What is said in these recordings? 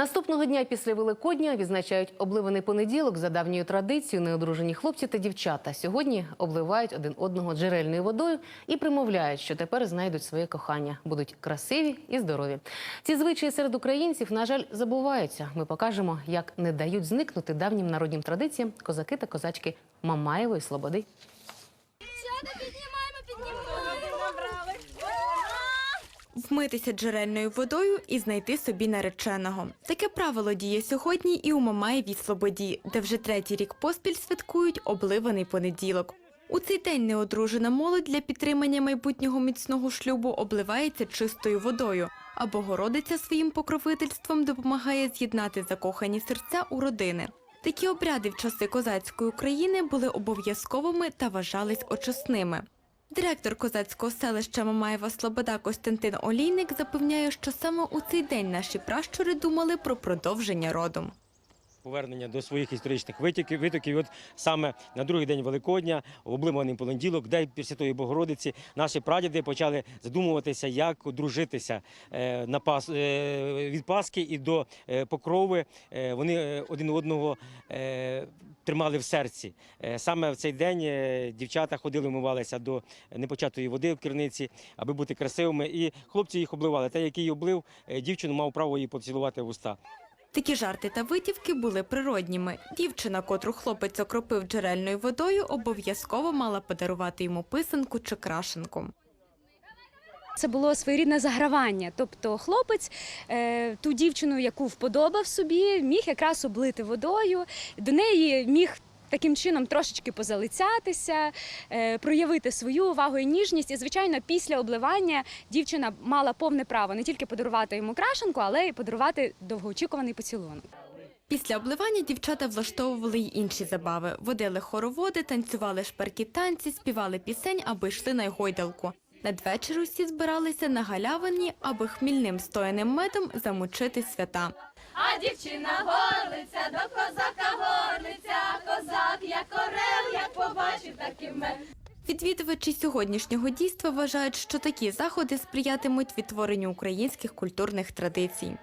Наступного дня після Великодня відзначають обливаний понеділок за давньою традицією. Неодружені хлопці та дівчата сьогодні обливають один одного джерельною водою і примовляють, що тепер знайдуть своє кохання, будуть красиві і здорові. Ці звичаї серед українців, на жаль, забуваються. Ми покажемо, як не дають зникнути давнім народнім традиціям козаки та козачки Мамаєвої Слободи. Вмитися джерельною водою і знайти собі нареченого. Таке правило діє сьогодні і у Мамаєвій Слободі, де вже третій рік поспіль святкують обливаний понеділок. У цей день неодружена молодь для підтримання майбутнього міцного шлюбу обливається чистою водою, а Богородиця своїм покровительством допомагає з'єднати закохані серця у родини. Такі обряди в часи козацької України були обов'язковими та вважались очисними. Директор козацького селища Мамаєва Слобода Костянтин Олійник запевняє, що саме у цей день наші пращури думали про продовження роду. повернення до своїх історичних витоків. витоків. От саме на другий день Великодня, в обливаний понеділок, День Пресвятої Богородиці, наші прадіди почали задумуватися, як одружитися е, на пас е, від Пасхи і до е, покрови. Вони один одного тримали в серці. Е, Саме в цей день е, дівчата ходили, вмивалися до непочатої води в керниці, аби бути красивими. І хлопці їх обливали. Та, який облив, е, дівчину мав право її поцілувати в уста. Такі жарти та витівки були природніми. Дівчина, котру хлопець окропив джерельною водою, обов'язково мала подарувати йому писанку чи крашенку. Це було своєрідне загравання. Тобто хлопець е, ту дівчину, яку вподобав собі, міг якраз облити водою. До неї міг таким чином трошечки позалицятися, е, проявити свою увагу і ніжність. І, звичайно, після обливання дівчина мала повне право не тільки подарувати йому крашенку, але й подарувати довгоочікуваний поцілунок. Після обливання дівчата влаштовували й інші забави. Водили хороводи, танцювали шперкі танці, співали пісень або йшли на гойдалку. Надвечір усі збиралися на галявині, аби хмільним стояним медом замочити свята. А дівчина горлиця, до козака горлиця, козак, як орел, як побачив, так і мед. Відвідувачі сьогоднішнього дійства вважають, що такі заходи сприятимуть відтворенню українських культурних традицій.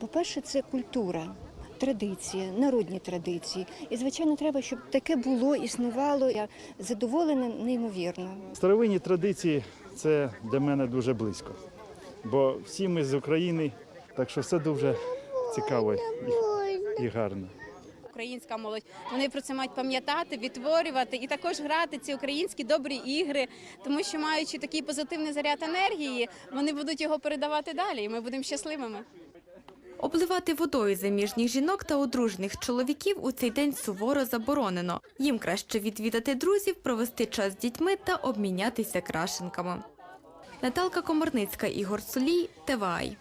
По-перше, це культура, традиція, народні традиції. І, звичайно, треба, щоб таке було, існувало. Я задоволена неймовірно. Старовинні традиції це для мене дуже близько. Бо всі ми з України, так що все дуже цікаво і, і гарно. Українська молодь вони про це мають пам'ятати, відтворювати і також грати ці українські добрі ігри, тому що маючи такий позитивний заряд енергії, вони будуть його передавати далі, і ми будемо щасливими. Обливати водою заміжніх жінок та одружених чоловіків у цей день суворо заборонено. Їм краще відвідати друзів, провести час з дітьми та обмінятися крашенками. Наталка Комарницька, Ігор Солій, ТВАЙ.